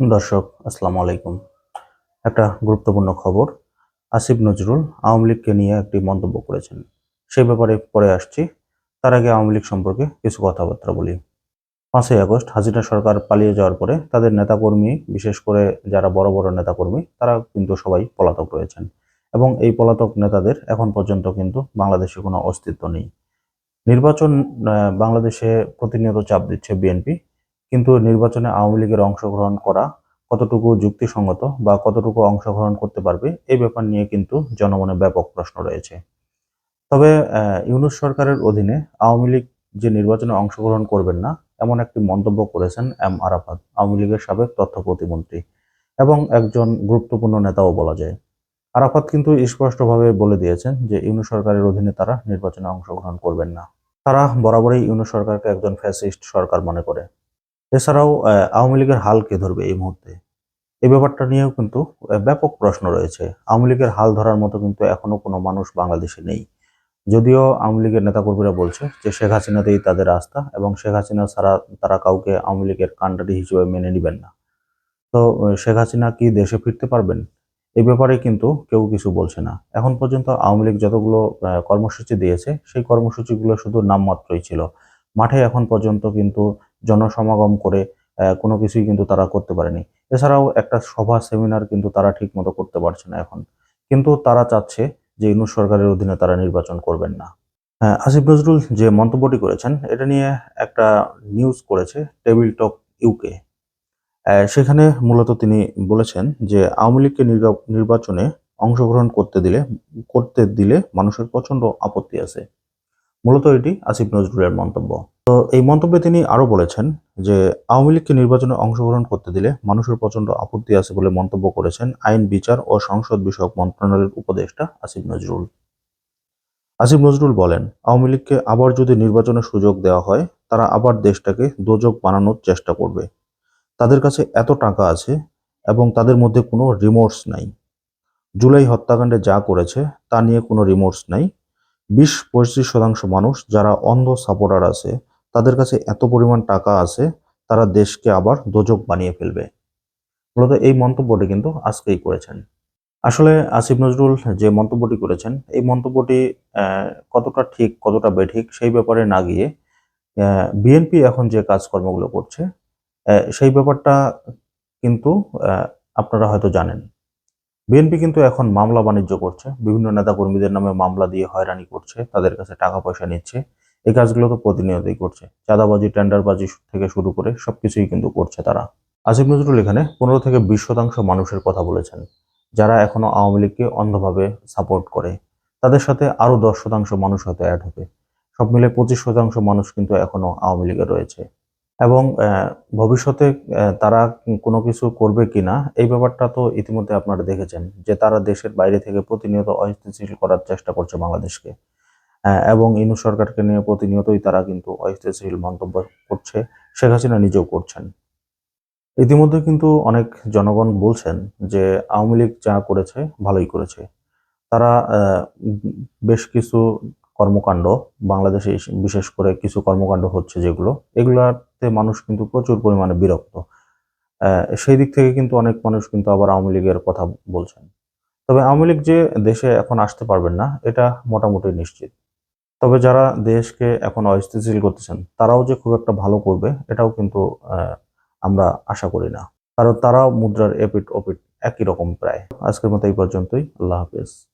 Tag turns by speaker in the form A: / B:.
A: দর্শক, আসসালামু আলাইকুম। একটা গুরুত্বপূর্ণ খবর, আসিফ নজরুল আওয়ামী লীগকে নিয়ে একটি মন্তব্য করেছেন। সেই ব্যাপারে পরে আসছি। তার আগে আওয়ামী লীগ সম্পর্কে কিছু কথাবার্তা বলি। পাঁচই আগস্ট হাজিরা সরকার পালিয়ে যাওয়ার পরে তাদের নেতাকর্মী, বিশেষ করে যারা বড় বড় নেতাকর্মী, তারা কিন্তু সবাই পলাতক রয়েছেন। এবং এই পলাতক নেতাদের এখন পর্যন্ত কিন্তু বাংলাদেশে কোনো অস্তিত্ব নেই। নির্বাচন বাংলাদেশে প্রতিনিয়ত চাপ দিচ্ছে বিএনপি। কিন্তু নির্বাচনে আওয়ামী লীগের অংশগ্রহণ করা কতটুকু যুক্তিসঙ্গত বা কতটুকু অংশগ্রহণ করতে পারবে এই ব্যাপার নিয়ে কিন্তু জনমনে ব্যাপক প্রশ্ন রয়েছে। তবে ইউনূস সরকারের অধীনে আওয়ামী লীগ যে নির্বাচনে অংশগ্রহণ করবেন না, এমন একটি মন্তব্য করেছেন এম আরাফাত, আওয়ামী লীগের সাবেক তথ্য প্রতিমন্ত্রী এবং একজন গুরুত্বপূর্ণ নেতাও বলা যায়। আরাফাত কিন্তু স্পষ্টভাবে বলে দিয়েছেন যে, ইউনূস সরকারের অধীনে তারা নির্বাচনে অংশগ্রহণ করবেন না। তারা বরাবরই ইউনূস সরকারকে একজন ফ্যাসিস্ট সরকার মনে করে। এছাড়াও আওয়ামী লীগের হাল কে ধরবে এই মুহূর্তে? এই ব্যাপারটা নিয়েও কিন্তু ব্যাপক প্রশ্ন রয়েছে। আওয়ামী লীগের হাল ধরার মতো কিন্তু এখনও কোনো মানুষ বাংলাদেশে নেই। যদিও আওয়ামী লীগের নেতাকর্মীরা বলছে যে, শেখ হাসিনাতেই তাদের আস্থা এবং শেখ হাসিনা ছাড়া তারা কাউকে আওয়ামী লীগের কান্ডারি হিসেবে মেনে নেবেন না। তো শেখ হাসিনা কি দেশে ফিরতে পারবেন? এই ব্যাপারে কিন্তু কেউ কিছু বলছে না। এখন পর্যন্ত আওয়ামী লীগ যতগুলো কর্মসূচি দিয়েছে, সেই কর্মসূচিগুলো শুধু নামমাত্রই ছিল। মাঠে এখন পর্যন্ত কিন্তু জনসমাগম করে কোনো কিছুই কিন্তু তারা করতে পারেনি। এছাড়াও একটা সভা সেমিনার কিন্তু তারা ঠিক মতো করতে পারছে না এখন। কিন্তু তারা চাচ্ছে যে ইউনুস সরকারের অধীনে তারা নির্বাচন করবেন না। হ্যাঁ, আসিফ নজরুল যে মন্তব্যটি করেছেন এটা নিয়ে একটা নিউজ করেছে টেবিল টক ইউকে সেখানে মূলত তিনি বলেছেন যে আওয়ামী লীগকে নির্বা- নির্বাচনে অংশগ্রহণ করতে দিলে করতে দিলে মানুষের প্রচণ্ড আপত্তি আছে। মূলত এটি আসিফ নজরুলের মন্তব্য। তো এই মন্তব্যে তিনি আরও বলেছেন যে, আওয়ামী লীগকে নির্বাচনে অংশগ্রহণ করতে দিলে মানুষের প্রচণ্ড আপত্তি আছে বলে মন্তব্য করেছেন আইন, বিচার ও সংসদ বিষয়ক মন্ত্রণালয়ের উপদেষ্টা আসিফ নজরুল। আসিফ নজরুল বলেন, আওয়ামী লীগকে আবার যদি নির্বাচনের সুযোগ দেওয়া হয়, তারা আবার দেশটাকে দোজক বানানোর চেষ্টা করবে। তাদের কাছে এত টাকা আছে এবং তাদের মধ্যে কোনো রিমোর্স নাই। জুলাই হত্যাকাণ্ডে যা করেছে, তা নিয়ে কোনো রিমোর্স নাই। বিশ পঁচিশ শতাংশ মানুষ যারা অন্ধ সাপোর্টার আছে তাদের কাছে এত পরিমাণ টাকা আছে, তারা দেশকে আবার দোজক বানিয়ে ফেলবে। মূলত এই মন্তব্যটি কিন্তু আজকেই করেছেন। আসলে আসিফ নজরুল যে মন্তব্যটি করেছেন, এই মন্তব্যটি কতটা ঠিক, কতটা বেঠিক, সেই ব্যাপারে না গিয়ে বিএনপি এখন যে কাজকর্মগুলো করছে সেই ব্যাপারটা কিন্তু আপনারা হয়তো জানেন। বিএনপি কিন্তু এখন মামলা বাণিজ্য করছে, বিভিন্ন নেতাকর্মীদের নামে মামলা দিয়ে হয়রানি করছে, তাদের কাছে টাকা পয়সা নিচ্ছে। এই কাজগুলো তো প্রতিনিয়তই করছে। চাঁদাবাজি, টেন্ডারবাজি থেকে শুরু করে সবকিছুই কিন্তু করছে তারা। আসিফ নজরুল এখানে পনেরো থেকে বিশ শতাংশ মানুষের কথা বলেছেন, যারা এখনও আওয়ামী লীগকে অন্ধভাবে সাপোর্ট করে। তাদের সাথে আরও দশ শতাংশ মানুষ হয়তো অ্যাড হবে। সব মিলে পঁচিশ শতাংশ মানুষ কিন্তু এখনও আওয়ামী লীগে রয়েছে। এবং ভবিষ্যতে তারা কোনো কিছু করবে কিনা এই ব্যাপারটা তো ইতিমধ্যে আপনারা দেখেছেন যে তারা দেশের বাইরে থেকে প্রতিনিয়ত অস্থিতিশীল করার চেষ্টা করছে বাংলাদেশকে। এবং ইনু সরকারকে নিয়ে প্রতিনিয়তই তারা কিন্তু অস্থিতিশীল মন্তব্য করছে। শেখ হাসিনা নিজেও করছেন। ইতিমধ্যে কিন্তু অনেক জনগণ বলছেন যে, আওয়ামী লীগ যা করেছে, ভালোই করেছে। তারা বেশ কিছু কর্মকাণ্ড, বাংলাদেশে বিশেষ করে কিছু কর্মকাণ্ড হচ্ছে যেগুলো, এগুলাতে মানুষ কিন্তু প্রচুর পরিমাণে বিরক্ত। সেই দিক থেকে কিন্তু অনেক মানুষ কিন্তু আবার আওয়ামী লীগের কথা বলছেন। তবে আওয়ামী লীগ যে দেশে এখন আসতে পারবেন না, এটা মোটামুটি নিশ্চিত। তবে যারা দেশকে এখন অস্থিতিশীল করতেছেন তারাও যে খুব একটা ভালো করবে, এটাও কিন্তু আমরা আশা করি না। কারণ তারাও মুদ্রার এপিট ওপিট একই রকম প্রায়। আজকের মতো এই পর্যন্তই। আল্লাহ হাফেজ।